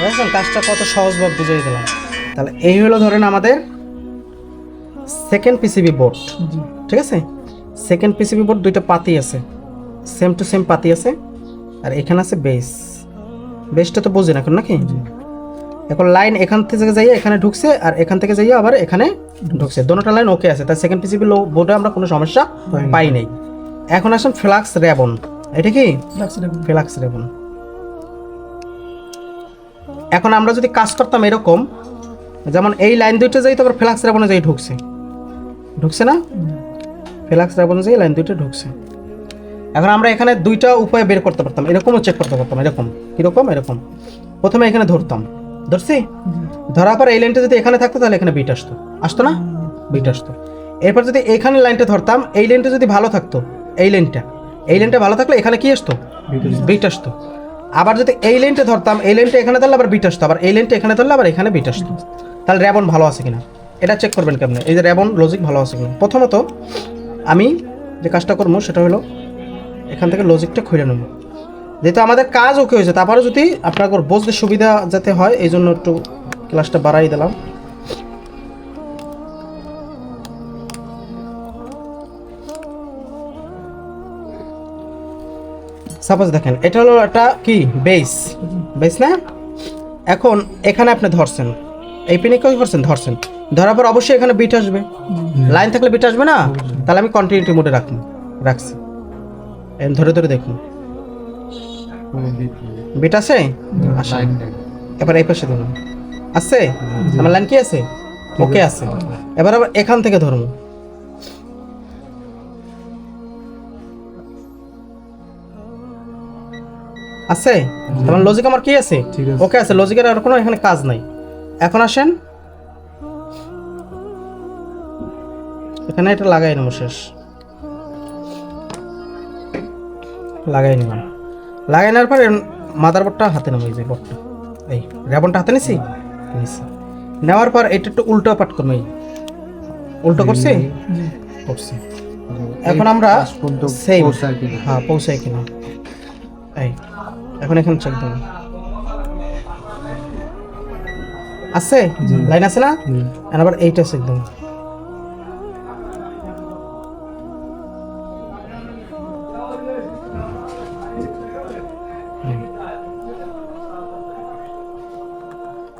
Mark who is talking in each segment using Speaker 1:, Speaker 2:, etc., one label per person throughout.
Speaker 1: বুঝছেন কাজটা কত সহজভাবে বুঝিয়ে দিলাম। তাহলে এই হলো ধরেন আমাদের সেকেন্ড পিসিবি বোর্ড ঠিক আছে? সেকেন্ড পিসিবি বোর্ড দুইটা পাতি আছে সেম টু সেম পাতি আছে আর এখানে আছে বেস বেসটা তো বুঝেন এখন নাকি? এখন লাইন এখান থেকে যাইয়ে এখানে ঢুকছে আর এখান থেকে যাইয়ে আবার এখানে ঢুকছে। দোনোটা লাইন ওকে আছে তাই সেকেন্ড পিসিবি লো বোর্ডে আমরা কোনো সমস্যা পাই নাই। এখন আসেন ফ্লাক্স র্যাবন এটা কি?
Speaker 2: রাখছি দেখুন
Speaker 1: ফ্লাক্স র্যাবন এখন আমরা যদি কাজ করতাম এরকম, যেমন এই লাইন দুইটা যাই, তারপর ফ্লাক্স র্যাবনে যাই ঢুকছে। ঢুকছে না? ফ্লাক্স র্যাবনে যাই, লাইন দুইটা ঢুকছে। এখন আমরা এখানে দুইটা উপায়ে বের করতে পারতাম, এরকমও চেক করতে পারতাম, এরকম, কীরকম, এরকম। প্রথমে এখানে ধরতাম। ধরছি? ধরার পর এই লাইনটা যদি এখানে থাকতো, তাহলে এখানে বিট আসতো। আসতো না? বিট আসতো। এরপর যদি এখানে লাইনটা ধরতাম, এই লাইনটা যদি ভালো থাকতো, এই লাইনটা এই লাইনটা ভালো থাকলে এখানে কি আসতো? বিট আসতো। আবার যদি এই লাইনটা ধরতাম, এই লাইনটা এখানে ধরলে আবার বিট আসতো আবার এই লাইনটা এখানে ধরলে আবার এখানে বিট তাহলে র্যাবন ভালো আছে কিনা? এটা চেক করবেন কেমনে? এই যে র্যাবন লজিক ভালো আছে কিনা? প্রথমত, আমি যে কাজটা করব সেটা হলো এখান থেকে লজিকটা খুলে নেব। যেহেতু আমাদের কাজ ওকে হয়েছে, তারপরে যদি আপনার বসতে সুবিধা যাতে হয়, এই জন্য একটু ক্লাসটা বাড়াই দিলাম। সাপোজ দেখেন এটা হলো একটা কি? বেস বেস না? এখন এখানে আপনি ধরছেন। এই পিনে কি করছেন ধরছেন? ধরার পর অবশ্যই এখানে বিট আসবে। লাইন থাকলে বিট আসবে না? তাহলে আমি কন্টিনিউটি মোডে রাখুন রাখছি। ধরে ধরে দেখুন। বিট আছে? আসে এবার এই পাশে ধরুন। আছে? আমার লাইন কি আছে? ওকে আছে। এবার আবার এখান থেকে ধরুন আছে? আমার লজিক আমার কি আছে। ওকে আছে। লজিকের আর কোনো এখানে কাজ নাই। এখন আসেন। এখানে এটা লাগাই নেব শেষ। লাগাই নিলাম। লাগাই নেওয়ার পরে মাদারবোর্ডটা হাতে নেব এই যে বোর্ডটা এই র্যাবনটা হাতে নিছি? নিছি। নেওয়ার পর এটা একটু উল্টো পাট করব এই। উল্টো করছি? করছি। এখন আমরা সেম হ্যাঁ পৌঁছাই কিনা। এই। এখন এখানে চেক দেবো আছে? লাইন আছে না? আবার এইটা চেক দেবো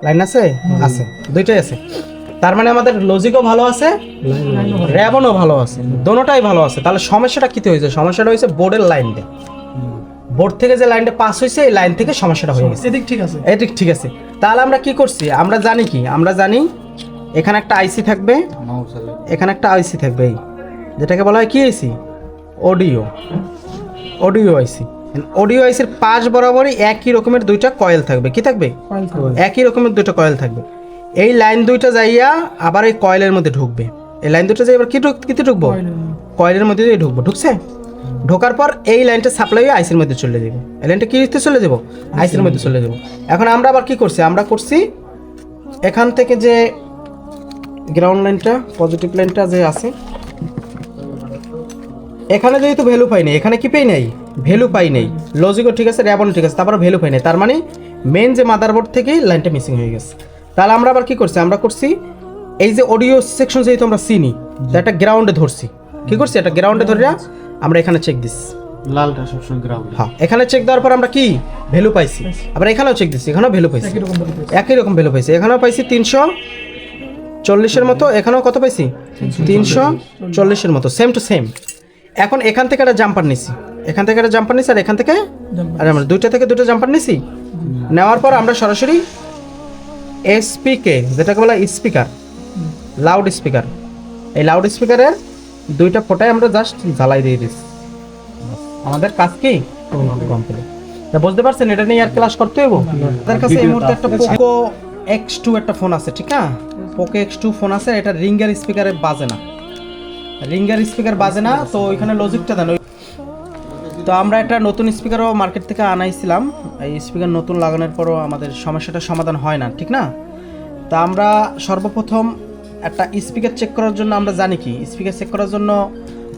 Speaker 1: লাইন আছে? আছে। দুইটাই আছে। তার মানে আমাদের লজিকও ভালো আছে র্যাবনও ভালো আছে। দোনোটাই ভালো আছে। তাহলে সমস্যাটা কি হয়েছে? সমস্যাটা হয়েছে বোর্ডের লাইন দিয়ে বোর্ড থেকে যে লাইনটা পাস হয়েছে এই লাইন থেকে সমস্যাটা হয়ে গেছে।
Speaker 2: এদিক ঠিক আছে।
Speaker 1: এদিক ঠিক আছে। তাহলে আমরা কি করছি? আমরা জানি কি? আমরা জানি এখানে একটা আইসি থাকবে। এখানে একটা আইসি থাকবে এই যেটাকে বলা হয় কি IC audio audio IC audio আইসির পাশ বরাবরই একই রকমের দুইটা কয়েল থাকবে। কি থাকবে? একই রকমের দুইটা কয়েল থাকবে। এই লাইন দুইটা যাইয়া আবার এই কয়েলের মধ্যে ঢুকবে। এই লাইন দুইটা যাই এবার কি ঢুক- কিতে ঢুকবো? কয়েলের মধ্যে। ঢুকবো। ঢুকছে? ঢোকার পর এই লাইনটা সাপ্লাই হয়ে আইসির মধ্যে চলে যাবে। এই লাইনটা কি দিতে চলে যাব? আইসির মধ্যে চলে যাব। এখন আমরা আবার কি করছি? আমরা করছি এখান থেকে যে গ্রাউন্ড লাইনটা পজিটিভ লাইনটা যে আছে, এখানে যেহেতু ভ্যালু পাই নাই, এখানে কি পাই নাই? ভ্যালু পাই নাই। লজিকও ঠিক আছে র্যাবনও ঠিক আছে, তারপরে ভ্যালু পাই নাই। তার মানে মেন যে মাদারবোর্ড থেকে লাইনটা মিসিং হয়ে গেছে। তাহলে আমরা আবার কি করছি? আমরা করছি এই যে অডিও সেকশন যেহেতু আমরা চিনি একটা গ্রাউন্ডে ধরছি। কি করছি? একটা গ্রাউন্ডে ধরে আমরা এখানে চেক দিচ্ছি
Speaker 3: লালটা সবসময় গ্রাউন্ড
Speaker 1: হ্যাঁ এখানে চেক দেওয়ার পর আমরা কি? ভ্যালু পাইছি। আবার এখানেও চেক দিচ্ছি এখানেও ভ্যালু পাইছি।
Speaker 2: একই রকম
Speaker 1: ভ্যালু পাইছি। এখানেও পাইছি তিনশো চল্লিশের মতো এখানেও কত পাইছি? তিনশো চল্লিশের মতো সেম টু সেম এখন এখান থেকে একটা জাম্পার নিছি। এখান থেকে একটা জাম্পার নিছি আর এখান থেকে. আর আমরা দুইটা থেকে দুটো জাম্পার নিছি। নেওয়ার পর আমরা সরাসরি এসপিকে যেটাকে বলা স্পিকার লাউড স্পিকার এই লাউড স্পিকারের দুইটা ফোটায় আমরা জাস্ট জ্বালাই দিয়ে দিচ্ছি আমাদের কাজ কি? কমপ্লিট। বুঝতে পারছেন এটা নিয়ে আর ক্লাস করতে হইব? তাদের কাছে এই মুহূর্তে একটা পোকো এক্স টু একটা ফোন আছে ঠিক না? পোকো এক্স টু ফোন আছে এটা রিঙ্গার স্পিকারে বাজে না। রিঙ্গার স্পিকার বাজে না তো ওইখানে লজিকটা দেন। তো আমরা একটা নতুন স্পিকারও মার্কেট থেকে আনাইছিলাম। এই স্পিকার নতুন লাগানোর পরও আমাদের সমস্যাটা সমাধান হয় না ঠিক না? তা আমরা সর্বপ্রথম একটা স্পিকার চেক করার জন্য আমরা জানি কি? স্পিকার চেক করার জন্য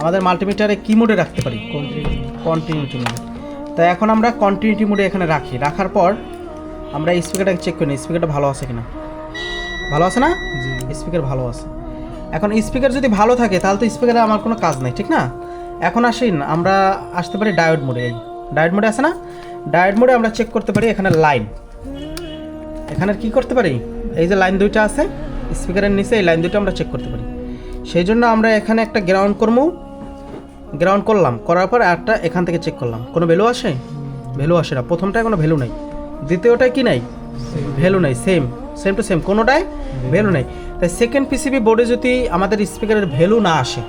Speaker 1: আমাদের মাল্টিমিটারে কি মোডে রাখতে পারি? কন্টিনিউটি মোডে তো এখন আমরা কন্টিনিউটি মোডে এখানে রাখি। রাখার পর আমরা স্পিকারটাকে চেক করি স্পিকারটা ভালো আছে কিনা? ভালো আছে না? স্পিকার ভালো আছে। এখন স্পিকার যদি ভালো থাকে তাহলে তো স্পিকারে আমার কোনো কাজ নেই ঠিক না? এখন আসিন আমরা আসতে পারি ডায়োড মোডে এই ডায়োড মোডে আছে না? ডায়োড মোডে আমরা চেক করতে পারি এখানে লাইন এখানে কি করতে পারি? এই যে লাইন দুইটা আছে স্পিকারের নিচে এই লাইন দুটো আমরা চেক করতে পারি। সেই জন্য আমরা এখানে একটা গ্রাউন্ড করব গ্রাউন্ড করলাম করার পর একটা এখান থেকে চেক করলাম। কোনো ভ্যালু আসে? ভ্যালু আসে না। প্রথমটায় কোনো ভ্যালু নেই। দ্বিতীয়টায় কি নাই? ভ্যালু নেই সেম সেম টু সেম কোনোটাই ভ্যালু নেই। তাই সেকেন্ড পিসিবি বোর্ডে যদি আমাদের স্পিকারের ভ্যালু না আসে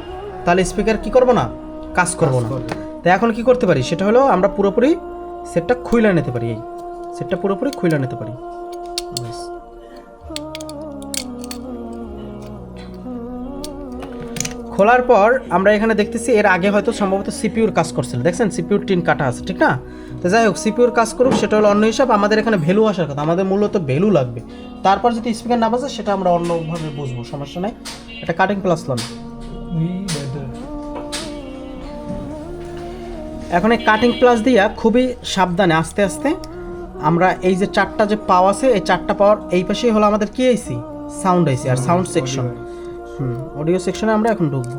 Speaker 1: তাহলে স্পিকার কি করব না? কাজ করব না। তাই এখন কি করতে পারি? সেটা হলো আমরা পুরোপুরি সেটটা খুইলা নিতে পারি। এই সেটটা পুরোপুরি খুইলা নিতে পারি। খোলার পর আমরা এখানে দেখতেছি এর আগে হয়তো সম্ভবত সিপিউর কাজ করছিল। দেখছেন? সিপিউর টিন কাটা আছে, ঠিক না? তো যাই হোক, সিপিউর কাজ করুক, সেটা হলো অন্য হিসাব, আমাদের এখানে ভ্যালু আসার কথা। আমাদের মূলত ভ্যালু লাগবে। তারপর যদি স্পিকার না বাজে, সেটা আমরা অন্যভাবে বুঝব, সমস্যা নাই। এটা কাটিং প্লাস লন এখন এই কাটিং প্লাস দিয়া খুবই সাবধানে, আস্তে আস্তে আমরা এই যে চারটা যে পাওয়া আছে, এই চারটা পাওয়ার এই পাশেই হলো আমাদের কি আইসি সাউন্ড আইসি আর সাউন্ড সেকশন হুম অডিও সেকশনে আমরা এখন ঢুকবো।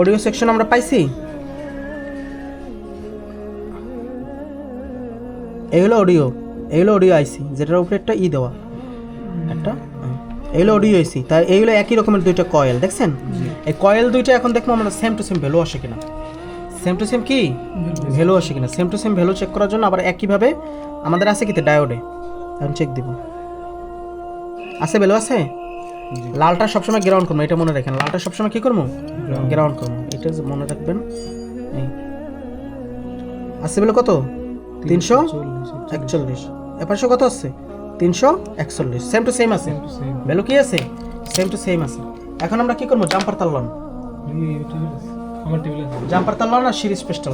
Speaker 1: অডিও সেকশন আমরা পাইছি? এই হলো অডিও এই হলো অডিও আইসি যেটার উপরে একটা ই দেওয়া। একটা হলো অডিও আইসি তাই এই হলো একই রকমের দুইটা কয়েল দেখছেন? এই কয়েল দুইটা এখন দেখব আমরা সেম টু সেম ভ্যালু আসে কিনা। সেম টু সেম কি? ভ্যালু আসে কিনা? Same to same value check করার জন্য আবার একইভাবে আমাদের আছে কিতে ডায়োডে এখন চেক দিব। আছে ভ্যালু আছে? লালটা সবসময় গ্রাউন্ড করব এটা মনে রাখেন। লালটা সবসময় কি করব? গ্রাউন্ড করব। এটা মনে রাখবেন এই। আছে বলে কত? তিনশো একচল্লিশ। এপাশে কত আছে? তিনশো একচল্লিশ। সেম টু সেম আছে। ভ্যালু কি আছে? সেম টু সেম আছে। এখন আমরা কি করব? জাম্পার তাল্লাম
Speaker 3: আমার টেবিল
Speaker 1: জাম্পার তাল্লাম না সিরিজ পেস্ট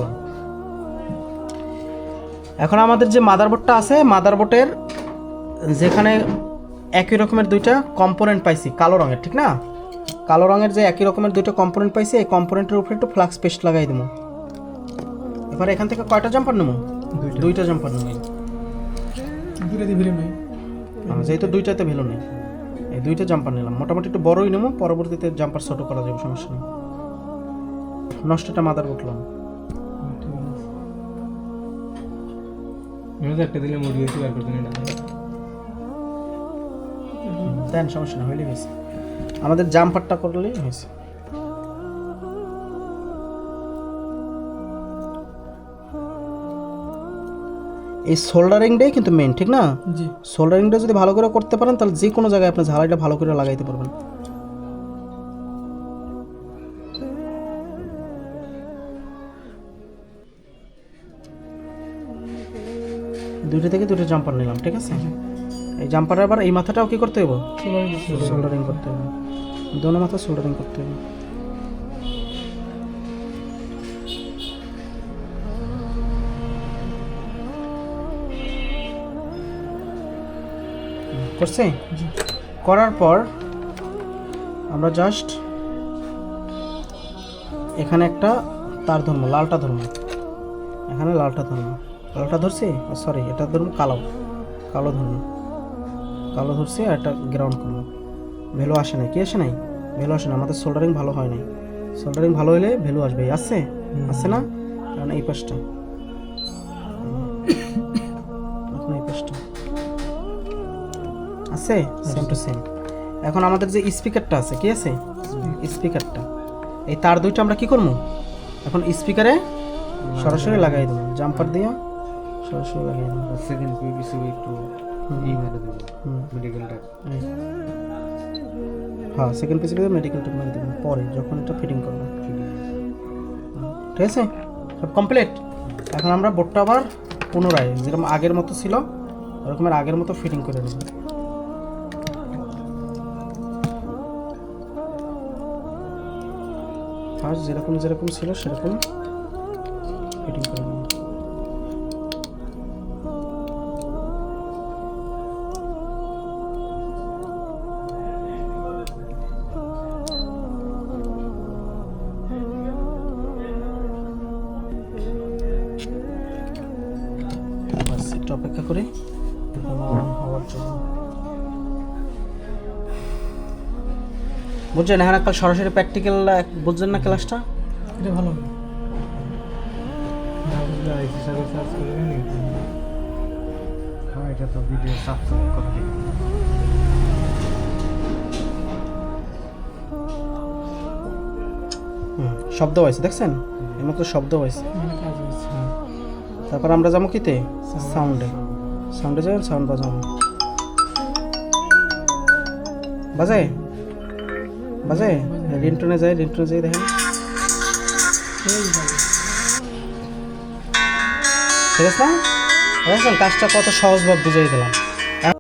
Speaker 1: এখন আমাদের যে মাদারবোর্ডটা আছে মাদারবোর্ডের যেখানে একই রকমের দুইটা কম্পোনেন্ট পাইছি কালো রঙের ঠিক না? কালো রঙের যে একই রকমের দুইটা কম্পোনেন্ট পাইছি এই কম্পোনেন্টের উপরে একটু ফ্লাক্স পেস্ট লাগাই দেবো। এবার এখান থেকে কয়টা জাম্পার নেব?
Speaker 3: দুইটা।
Speaker 1: জাম্পার নেব। যেহেতু দুইটাতে ভ্যালু নেই এই দুইটা জাম্পার নিলাম। মোটামুটি একটু বড়ই নেব পরবর্তীতে জাম্পার ছোট করা যাবে সমস্যা নেই। নষ্টটা মাদার
Speaker 3: তো একটা দিলে বার করতে না
Speaker 1: দেন সমস্যা না হইলে হয়েছে। আমাদের জাম্পারটা করলেই হয়েছে। এই সোল্ডারিংটাই কিন্তু মেন ঠিক না?
Speaker 3: জি।
Speaker 1: সোল্ডারিংটা যদি ভালো করে করতে পারেন তাহলে যে কোনো জায়গায় আপনি ঝালাইটা ভালো করে লাগাইতে পারবেন। দুইটা থেকে দুটো জাম্পার নিলাম, ঠিক আছে? এই জাম্পার আবার এই মাথাটাও কি করতে হবে সোল্ডারিং করতে হবে। দোনো মাথা সোল্ডারিং করতে হবে। করছে? করার পর আমরা জাস্ট এখানে একটা তার ধর্ম লালটা ধর্ম এখানে লালটা ধর্ম লালটা ধরছি? সরি এটা ধরুন কালো। কালো ধরুন কালো ধরছি আর একটা গ্রাউন্ড করব। ভ্যালু আসে নাই। কি আসে নাই? ভ্যালু আসে না আমাদের সোল্ডারিং ভালো হয় নাই। সোল্ডারিং ভালো হলে ভ্যালু আসবে। আসছে আসছে না? কারণ এই পাশটা। এখন এই পাশটা। আছে? সেম টু সেম এখন আমাদের যে স্পিকারটা আছে কি আছে? স্পিকারটা এই তার দুইটা আমরা কি করব? এখন স্পিকারে সরাসরি লাগাই দেবো। জাম্পার দিয়ে সরাসরি লাগাই দেবো
Speaker 3: সেকেন্ড পিসি একটু ই মেরে দেবো মেডিকেলটা
Speaker 1: হ্যাঁ সেকেন্ড পিসিতে মেডিকেল ট্রিটমেন্ট দেবেন পরে যখন এটা ফিটিং করব। ঠিক আছে। সব কমপ্লিট এখন আমরা বোর্ডটা আবার পুনরায় যেরকম আগের মতো ছিল ওরকমের আগের মতো ফিটিং করে নেব। ফার্স্ট যেরকম যেরকম ছিল সেরকম ফিটিং করে বুঝছেন এখানে কাল সরাসরি প্র্যাকটিক্যাল বুঝছেন না ক্লাসটা
Speaker 3: এটা ভালো হ্যাঁ এটা তো ভিডিও সাবস্ক্রাইব করা
Speaker 1: শব্দ হয়েছে দেখছেন? এইমাত্র শব্দ হয়েছে। তারপর আমরা যাব কিতে? সাউন্ডে সাউন্ডে যাবেন? সাউন্ড বাজাবো। বাজে? বাজে? রিন্টনে যাই রিন্টনে যাই দেখেন। ঠিক আছে না? কাজটা কত সহজভাবে বুঝিয়ে দিলাম।